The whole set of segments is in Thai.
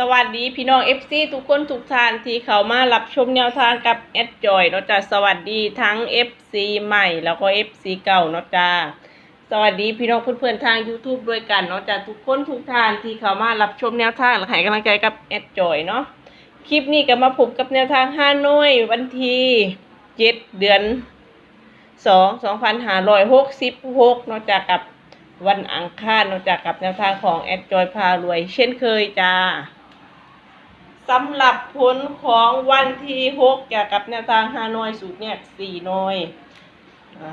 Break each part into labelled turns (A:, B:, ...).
A: สวัสดีพี่น้อง FC ทุกคนทุกท่านที่เข้ามารับชมแนวทางกับแอดจอยเนาะจ้ะสวัสดีทั้ง FC ใหม่แล้วก็ FC เก่าเนาะจ้ะสวัสดีพี่น้องเพื่อนๆทาง YouTube ด้วยกันเนาะจ้ะทุกคนทุกท่านที่เข้ามารับชมแนวทางและให้กำลังใจกับแอดจอยเนาะคลิปนี้ก็มาพบกับแนวทางฮานอยวันที่7เดือน2 2566เนาะจ้ะกับวันอังคารนอกจากกับแนวทางของแอดจอยพารวย เช่นเคยจ้า สำหรับผลของวันที่หกจากกับแนวทางฮานอยสูตรเนี่ยสี่หน้อยอา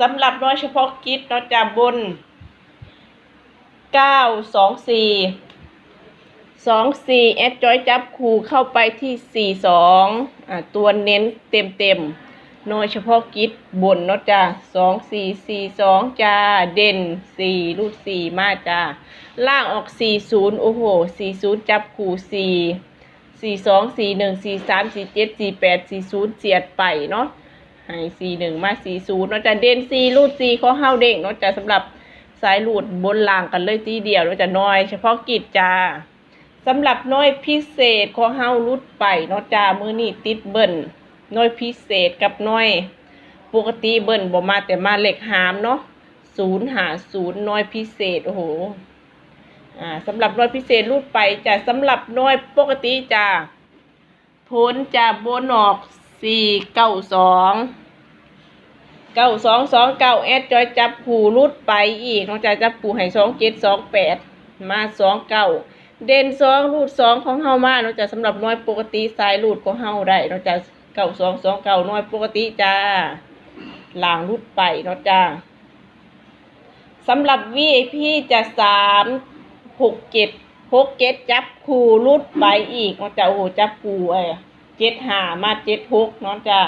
A: สำหรับน้อยเฉพาะกิจนอกจากบนเก้าสองสี่สองสี่แอดจอยจับคู่เข้าไปที่สี่สองอ่าตัวเน้นเต็มเต็มๆโดยเฉพาะกิจบนเนาะจ้าสองสี่สี่สองจ้าเด่นสี่รูดสี่มาจ้าล่างออกสี่ศูนย์โอ้โหสี่ศูนย์จับขู่สี่ สี่สองสี่หนึ่งสี่สามสี่เจ็ดสี่แปดสี่ศูนย์เสียดไปเนาะให้สี่หนึ่งมาสี่ศูนย์เนาะจ้าเด่นสี่รูดสี่ข้อห้าเด้งเนาะจ้าสำหรับสายรูดบนล่างกันเลยทีเดียวเนาะจ้าน้อย เฉพาะกิจจ้าสำหรับน้อยพิเศษของเฮารุดไปเนาะจ้ามือนี่ติดเบิ้ลน้อยพิเศษกับน้อยปกติเบิ้ลบ่มาแต่มาเหลขหามเนาะศูนย์หาศูนย์น้อยพิเศษโอ้โห อ่าสำหรับน้อยพิเศษรูดไปจะสำหรับน้อยปกติจ้าพ้นจะบนออกสี่เก้าสองเก้าสองสองเก้าแอดจอยจับผูรุดไปอีกน้องจอยจับผูให้สองเจ็ดสองแปดมาสองเก้าเด่นสองรูดสองของเฮามาเนาะจ้ะสำหรับน้อยปกติสายรูดของเฮาได้เนาะจ้ะเก้าสองสองเก้าน้อยปกติจ้าหลางรูดไปเนาะจ้าสำหรับ VIP จะสาม หกเจ็ดหกเจ็ดจับคู่รูดไปอีกเนาะจ้ะโอ้โหจับคู่เอ้เจ็ดหามาเจ็ดหกเนาะจ้า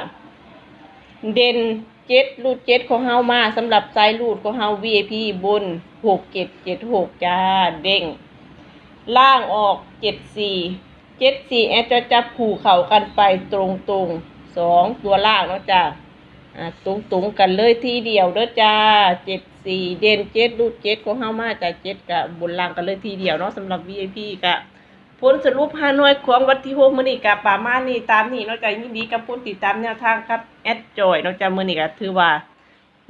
A: เด่นเจ็ดรูดเจ็ดของเฮามาสำหรับสายรูดของเฮา VIP บนหกเจ็ดเจ็ดหกจ้าเด้งล่างออกเจ็ดสี่เจ็ดสี่แอดจะจับผูเข่ากันไปตรงตรงสองตัวล่างเนาะจ้า ตรงตรงกันเลยทีเดียวเด้อจ้าเจ็ดสี่เด่นเจ็ดรูดเจ็ดของเฮามาจากเจ็ดกับบนล่างกันเลยทีเดียวเนาะสำหรับ VIP กะผลสรุปฮานอยของวันที่หกมื้อนี้กะประมานี้ตามนี้เนาะจ้ายินดีกับผู้ติดตามแนวทางครับแอดจอยนาะจ้ามื้อนี้ก็ถือว่า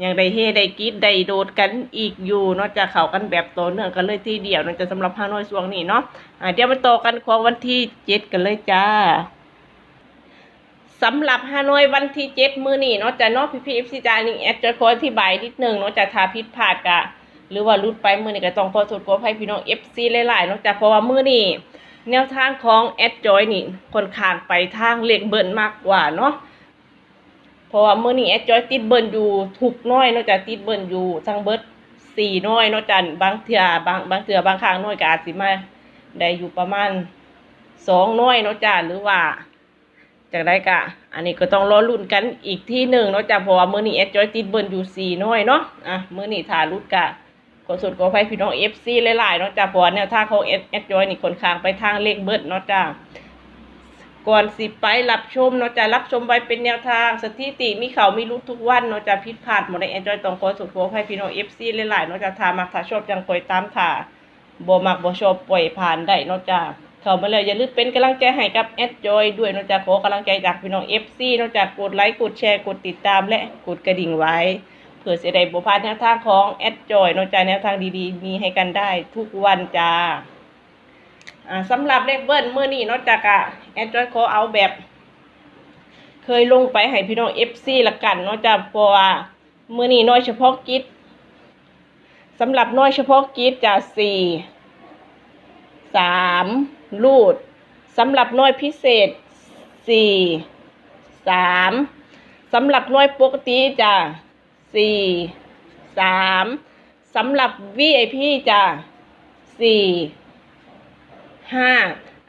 A: ยังได้เฮได้กีดได้โดดกันอีกอยู่นาะจะเข้ากันแบบต่อเนื่องกันเลยทีเดียวนาะจะสำหรับฮานอยช่วงนี้เนาะเดี๋ยวมาต่อกันของวันที่เจ็ดกันเลยจ้า สำหรับฮานอยวันที่เจ็ดมื้อนี้เนาะจะเนาะพี่พีเอฟซีจานี่แอดจะขออธิบายนิดนึงเนาะจะทาพิษพลาดกะ หรือว่ารุดไปมื้อนี้ก็ต้องขอโทษขออภัยพี่น้องเอฟซีหลายๆเนาะจะเพราะว่ามื้อนี้แนวทางของแอดจอยนี่ค่อนข้างไปทางเลขเบิ่นมากกว่าเนาะเพราะว่ามื้อนี้แอดจอยติดเบิ่นอยู่ทุกน้อยเนาะจะติดเบิ่นอยู่ทั้งเบิร์ดสี่น้อยเนาะจ้ะบางเทื่อบางบางเทื่อบางครั้งน้อยก็อาจสิมาได้อยู่ประมาณสองน้อยเนาะจ้ะหรือว่า จากได้กะ อันนี้ก็ต้องรอลุ้นกันอีกที่หนึ่งเนาะจ้ะเพราะว่ามือนี้แอดจอยติดเบิ่นอยู่สี่น้อยเนาะอะมือนี้ถ้ารุดกะขอสดขออภัยพี่น้อง FC หลายๆเนาะจ้ะเพราะว่าแนวทางของแอดแอดจอยนี่ค่อนข้างไปทางเลขเบิร์ดเนาะจ้ะก่อนสิไปรับชมเนาะจะรับชมไว้เป็นแนวทางสถิติมีเขามีรู้ทุกวันเนาะจะผิดพลาดหมดในแอนจอยต้องขอสุดโวให้พี่น้องเอฟซีหลายๆเนาะจะทามักถ้าชอบจังคอยตามถ่าบ่มักบ่ชอบปล่อยผ่านได้เนาะจ้า เข้ามาแล้วอย่าลืมเป็นกำลังใจให้กับแอดจอยด้วยนาะจะขอกำลังใจจากพี่น้องเอฟซีนาะจะกกดไลค์กดแชร์กดติดตามและกดกระดิ่งไว้เพื่อจะได้บ่พาดแนวทางของแอดจอยนาะจ้าแนวทางดีๆ มีให้กันได้ทุกวันจ้าอ่าสำหรับเลขเบิ้ลเมื่อนี้นอกจากอะแอดจอยขอเอาแบบ เคยลงไปให้พี่น้องเอฟซีละกันนาะจ้ะเพราะว่าเมื่อนี้น้อยเฉพาะกิจสำหรับน้อยเฉพาะกิจจะสี่ สามลูดสำหรับน้อยพิเศษสี่สามสำหรับน้อยปกติจะสี่สามสำหรับ VIP จะสี่ห้า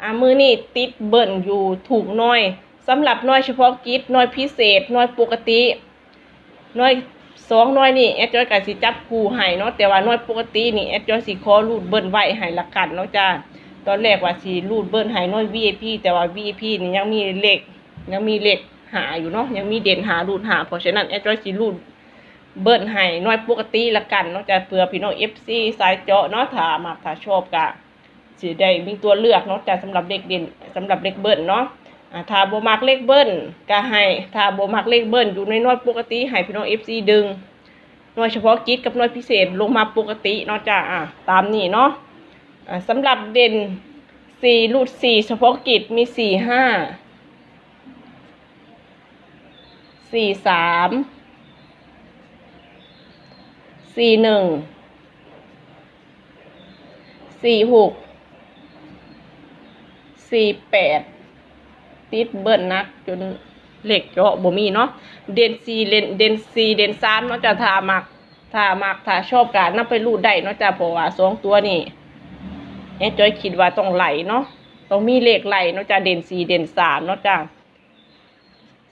A: อ่ามือนี่ติดเบิ่นอยู่ถูกน้อยสำหรับน้อยเฉพาะกิจน้อยพิเศษน้อยปกติน้อยสองน้อยนี่แอดจอยกับสิจับคู่ให้เนาะแต่ว่าน้อยปกตินี่แอดจอยสิขอรูดเบิ่นไว้ให้ละกันเนาะจ้า ตอนแรกว่าสิรูดเบิ่นให้หน้อย VIP แต่ว่า VIP นี่ยังมีเลขยังมีเลขหาอยู่เนาะยังมีเด่นหารูดหาเพราะฉะนั้นแอดจอยสิรูดเบิ่นให้น้อยปกติละกันนาะจะเผื่อพี่น้อง FC สายเจาะเนาะถ้ามักถ้าชอบกะสิได้มีตัวเลือกเนาะจ้ะสำหรับเด็กเด่นสำหรับเด็กเบิ้ลเนาะอ่าถ้าบ่มักเลขเบิ้ลก็ให้ถ้าบ่มักเลขเบิ้ลอยู่ในน้อยปกติให้พี่น้อง FC ดึงน่วยเฉพาะกิจกับน่วยพิเศษลงมาปกติเนาะจ้ะอ่าตามนี้เนาะ สำหรับเด่นสี่รูดสี่เฉพาะกิจมีสี่ห้าสี่สามสี่หนึ่งสี่หกสี่แปดติดเบิ้ลนักจนเหล็กเจาะบ่มีเนาะเด่นสี่เด่นเด่นสี่เด่นสามเนาะจะทามักถ้ามักถ้าชอบการนำไปรูดได้เนาะจะเพราะว่าสองตัวนี่ แอจอยคิดว่าต้องไหลเนาะต้องมีเลขไหลเนาะจะเด่นสี่เด่นสามเนาะจ้ะ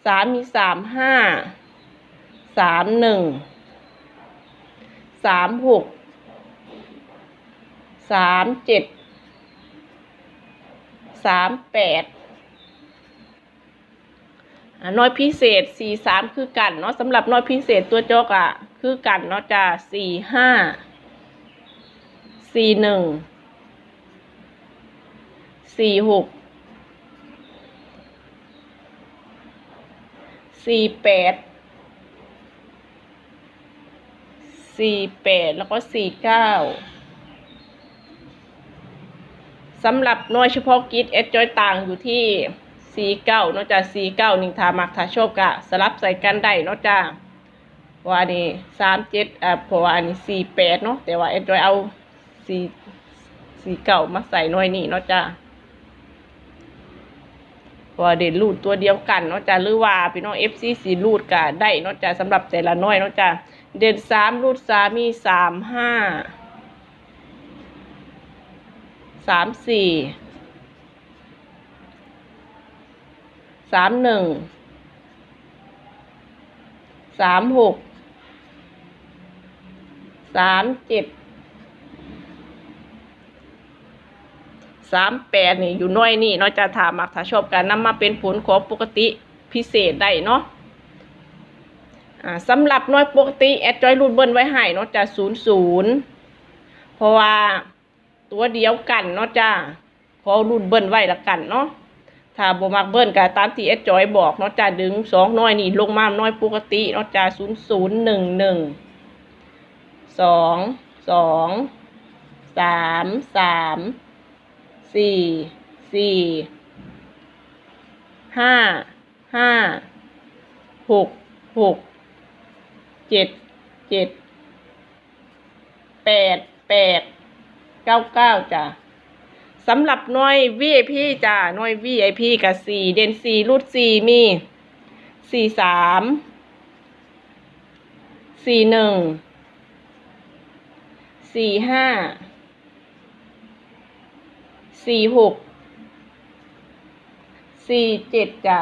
A: สามมีสามห้าสามหนึ่งสามหกสามเจ็ดสามแปดน้อยพิเศษสี่สามคือกันเนาะสำหรับน้อยพิเศษตัวจอกอะคือกันเนาะจ้ะสี่ห้าสี่หนึ่ง สี่หกสี่แปดสี่แปดแล้วก็สี่เก้าสำหรับหน่วยเฉพาะกิจเอสจอยต่างอยู่ที่สี่เก้านอกจากสี่เก้าหนึ่งทามักทาโชอบกะสลับใส่กันได้นอกจากว่านนี้สามเจ็ดอ่าเพราะว่าอันนี้สี่แปดเนาะแต่ว่าเอสจอยเอาสี่สี่เก้ามาใส่หน่วยนี้เนาะจ้าเพราะ ว่าเด่นรูดตัวเดียวกันเนาะจ้าหรือว่าพี่น้องเอฟซีสีรูดกะได้เนาะจ้าสำหรับแต่ละน่วยเนาะจ้าเด่นสามรูดสามมีสามห้าสามสี่สามหนึ่งสามหกสามเจ็ด สามแปดนี่อยู่น้อยนี่เนาะจะถามมักถ้าชอบการนำมาเป็นผลของปกติพิเศษได้เนาะอ่าสำหรับน้อยปกติแอดจอยรูดเบิ้ลไว้ให้เนาะจะศูนย์ศูนย์เพราะว่าตัวเดียวกันเนาะจ้าขอรุ่นเบิ้ลไว้ละกันเนาะถ้าบมักเบิ้ลก็ตามที่เอสจอยบอกเนาะจ้าดึงสองน้อยนี่ลงมาน้อยปกติเนาะจ้าศูนย์ศูนย์หนึ่งหนึ่งสองสองสามสาม สี่สี่ห้าห้าหกหกเจ็ดเจ็ดแปดแปดเก้าเก้าจ้ะสำหรับน่วย VIP จ้ะน่วย VIP กับสี่เดนสี่รูดสี่มีสี่สามสี่หนึ่งสี่ห้า สี่หกสี่เจ็ดจ้ะ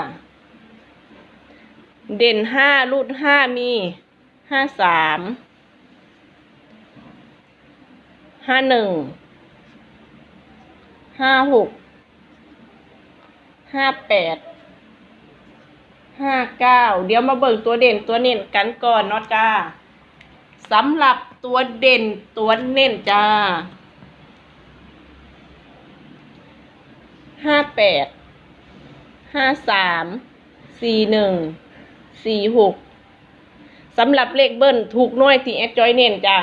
A: เด่นห้ารูดห้ามีห้าสามห้าหนึ่งห้าหกห้าแปดห้าเก้าเดี๋ยวมาเบิ่งตัวเด่นตัวเน้นกันก่อนเนาะจ้าสำหรับตัวเด่นตัวเน้นจ้า ห้าแปด ห้าสาม สี่หนึ่ง สี่หกสำหรับเลขเบิ้ลถูกน้อยที่แอดจอยเน้นจ้า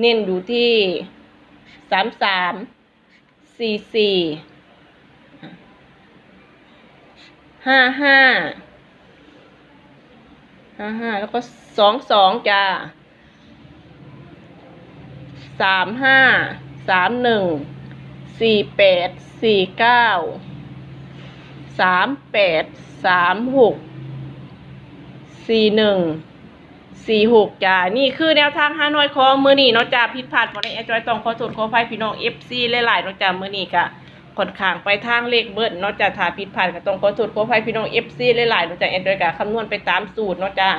A: เน้นอยู่ที่สามสาม สี่สี่ ห้าห้า ห้าห้าแล้วก็สองสองจ้า สามห้า สามหนึ่ง สี่แปดสี่เก้าสามแปดสามหกสี่หนึ่งสี่หกจ้า นี่คือแนวทางฮานอยของมือนี่เนาะจ้าผิดพลาดบ่ได้แอจอยต้องขอโทษขออภัยพี่น้อง FC หลายๆเนาะจ้ามือนี่ก็ค่อนข้างไปทางเลขเบิดเนาะจ้าถ้าผิดพลาดก็ต้องขอโทษขออภัยพี่น้อง FC หลายๆเนาะจ้าแอดจอยก็คำนวณไปตามสูตรเนาะจ้า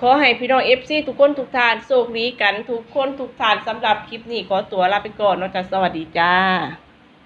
A: ขอให้พี่น้อง FC ทุกคนทุกทานโชคดีกันทุกคนทุกทานสำหรับคลิปนี้ขอตัวลาไปก่อนเนาะจ้าสวัสดีจ้า